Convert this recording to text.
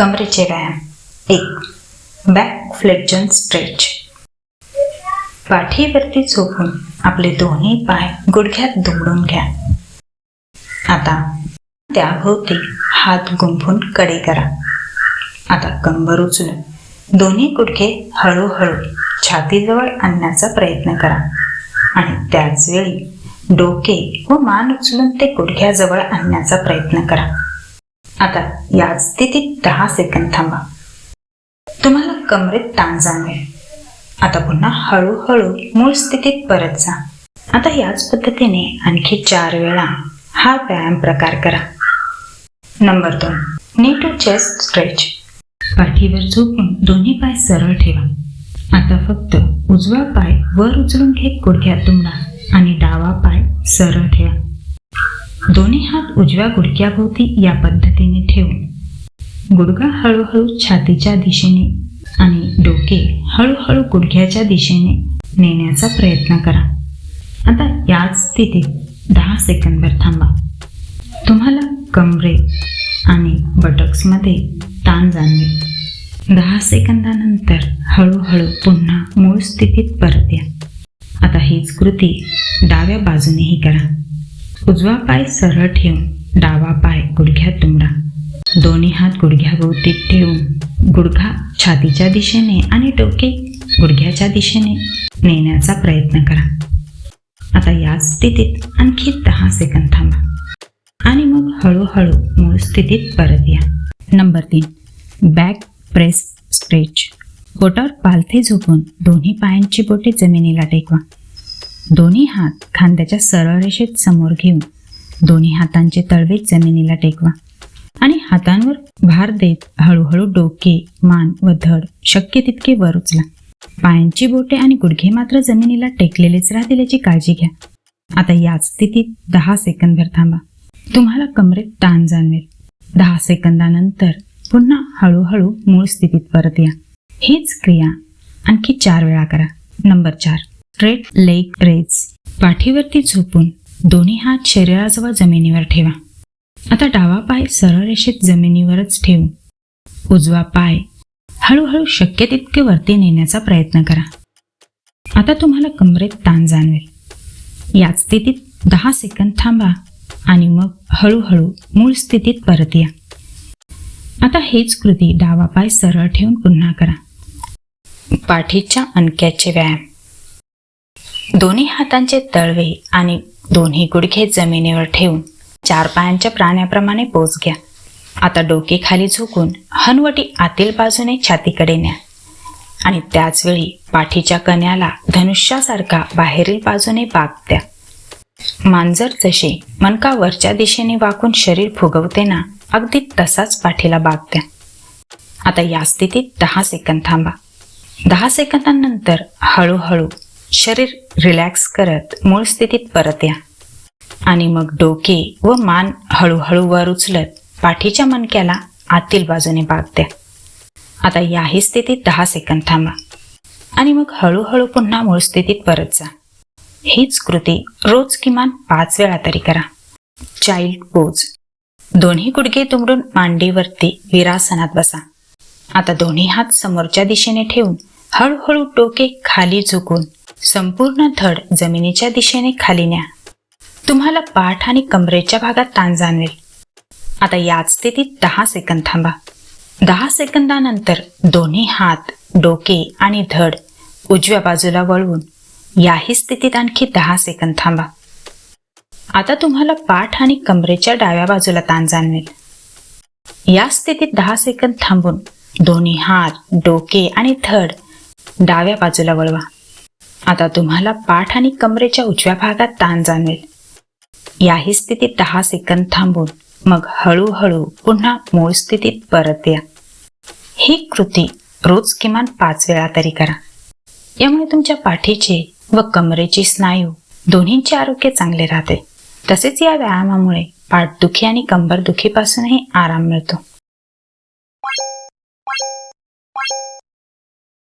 कमरेचे व्यायाम. एक. Back flexion stretch पाठीवरती झोपून आपले दोन्ही पाय गुडघ्यात दुमडून घ्या. आता त्याभोवती हात गुंफून कडे करा. आता कंबर उचलून दोन्ही गुडघे हळूहळू छातीजवळ आणण्याचा प्रयत्न करा. आणि त्याच वेळी डोके व मान उचलून ते गुडघ्याजवळ आणण्याचा प्रयत्न करा. आता याच स्थितीत दहा सेकंद थांबा. तुम्हाला कमरेत ताण जाणवेल. आता पुन्हा हळूहळू मूळ स्थितीत परत जा. आता याच पद्धतीने आणखी चार वेळा हा व्यायाम प्रकार करा. नंबर दोन. नी टू चेस्ट स्ट्रेच पाठीवर झोपून दोन्ही पाय सरळ ठेवा. आता फक्त उजवा पाय वर उचलून घेत गुडघ्यात तुंबा आणि डावा पाय सरळ ठेवा. दोन्ही हात उजव्या गुडघ्याभोवती या पद्धतीने ठेवून. गुडघा हळूहळू छातीच्या दिशेने आणि डोके हळूहळू गुडघ्याच्या दिशेने नेण्याचा प्रयत्न करा. आता याच स्थितीत दहा सेकंदवर थांबा. तुम्हाला कमरे आणि बटक्समध्ये ताण जाणवेल. दहा सेकंदानंतर हळूहळू पुन्हा मूळ स्थितीत परत या. आता हीच कृती डाव्या बाजूनेही करा. उजवा पाय सरळ ठेवून डावा पाय गुडघ्यात तुंबडा दोन्ही हात गुडघ्याभोवती ठेवून गुडघा छातीच्या दिशेने आणि डोके गुडघ्याच्या दिशेने नेण्याचा प्रयत्न करा. आता याच स्थितीत आणखी दहा सेकंद थांबा. आणि मग हळूहळू मूळ स्थितीत परत या. नंबर तीन. Back press stretch. बोटावर पालथे झोपून दोन्ही पायांची बोटे जमिनीला टेकवा. दोन्ही हात खांद्याच्या सरळ रेषेत समोर घेऊन दोन्ही हातांचे तळवे जमिनीला टेकवा आणि हातांवर भार देत हळूहळू डोके मान व धड शक्य तितके वर उचला. पायांची बोटे आणि गुडघे मात्र जमिनीला टेकलेलेच राहतील याची काळजी घ्या. आता याच स्थितीत दहा सेकंदभर थांबा. तुम्हाला कमरेत ताण जाणवेल. दहा सेकंदानंतर पुन्हा हळूहळू मूळ स्थितीत परत या. हीच क्रिया आणखी चार वेळा करा. नंबर चार. स्ट्रेट लेग रेज पाठीवरती झोपून दोन्ही हात शरीराजवळ जमिनीवर ठेवा. आता डावा पाय सरळ रेषेत जमिनीवरच ठेवून उजवा पाय हळूहळू शक्य तितके वरती नेण्याचा प्रयत्न करा. आता तुम्हाला कमरेत ताण जाणवेल. याच स्थितीत दहा सेकंद थांबा आणि मग हळूहळू मूळ स्थितीत परत या. आता हेच कृती डावा पाय सरळ ठेवून पुन्हा करा. पाठीच्या अणक्याचे व्यायाम. दोन्ही हातांचे तळवे आणि दोन्ही गुडघे जमिनीवर ठेवून चार पायांच्या प्राण्याप्रमाणे पोच घ्या. आता डोके खाली झुकून हनवटी आतील बाजूने छातीकडे न्या. आणि त्याचवेळी पाठीच्या कण्याला धनुष्यासारखा बाहेरील बाजूने बाग द्या. मांजर जसे मनका वरच्या दिशेने वाकून शरीर फुगवते ना अगदी तसाच पाठीला बाग द्या. आता या स्थितीत दहा सेकंद थांबा. दहा सेकंदांनंतर हळूहळू शरीर रिलॅक्स करत मूळ स्थितीत परत या. आणि मग डोके व मान हळूहळू वर उचलत पाठीच्या मणक्याला आतील बाजूने बाग द्या. आता याही स्थितीत दहा सेकंद थांबा. आणि मग हळूहळू पुन्हा मूळ स्थितीत परत जा. हीच कृती रोज किमान पाच वेळा तरी करा. चाइल्ड पोज दोन्ही गुडघे तुमडून मांडीवरती विरासनात बसा. आता दोन्ही हात समोरच्या दिशेने ठेवून हळूहळू डोके खाली झुकून संपूर्ण धड जमिनीच्या दिशेने खाली न्या. तुम्हाला पाठ आणि कमरेच्या भागात ताण जाणवेल. आता याच स्थितीत दहा सेकंद थांबा. दहा सेकंदानंतर दोन्ही हात डोके आणि धड उजव्या बाजूला वळवून याही स्थितीत आणखी दहा सेकंद थांबा. आता तुम्हाला पाठ आणि कमरेच्या डाव्या बाजूला ताण जाणवेल. या स्थितीत दहा सेकंद थांबून दोन्ही हात डोके आणि धड डाव्या बाजूला वळवा. आता तुम्हाला पाठ आणि कमरेच्या उजव्या भागात ताण जाणवेल. याही स्थितीत दहा सेकंद थांबून मग हळूहळू पुन्हा मूळ स्थितीत परत या. ही कृती रोज किमान पाच वेळा तरी करा. यामुळे तुमच्या पाठीचे व कमरेचे स्नायू दोन्हींचे आरोग्य चांगले राहते. तसेच या व्यायामामुळे पाठदुखी आणि कंबरदुखीपासूनही आराम मिळतो.